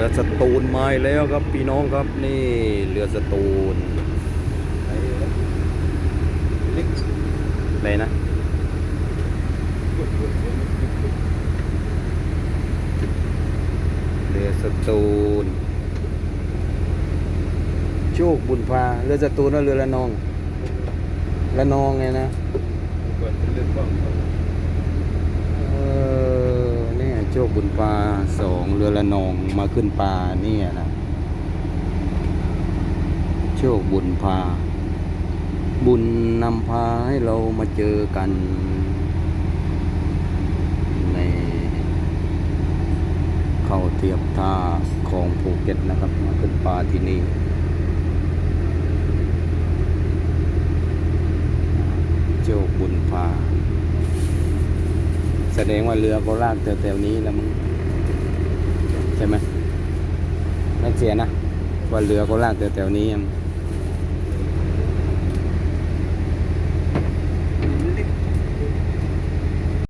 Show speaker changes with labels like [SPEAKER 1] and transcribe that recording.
[SPEAKER 1] รือสตูลมาแล้วครับพี่น้องครับนี่เรือสตูลอะไรนะเรือสตูลโชคบุญพาเรือสตูลแล้วเรือละนองละนองไงนะ
[SPEAKER 2] เปิดเป็นเรื่องกว้าง
[SPEAKER 1] เออเนี่ยโชค บุญปลาสองเรือละนองมาขึ้นปลาเนี่ยนะโชคบุญพา บุญนำพาให้เรามาเจอกัน ในเข้าเทียบท่าของภูเก็ตนะครับ มาขึ้นปลาที่นี่โชคบุญพา แสดงว่าเรือก็ลากแถวๆนี้แล้วมั้งใช่ไหมไม่เสียนะว่าเรือก็ลากแถวๆนี้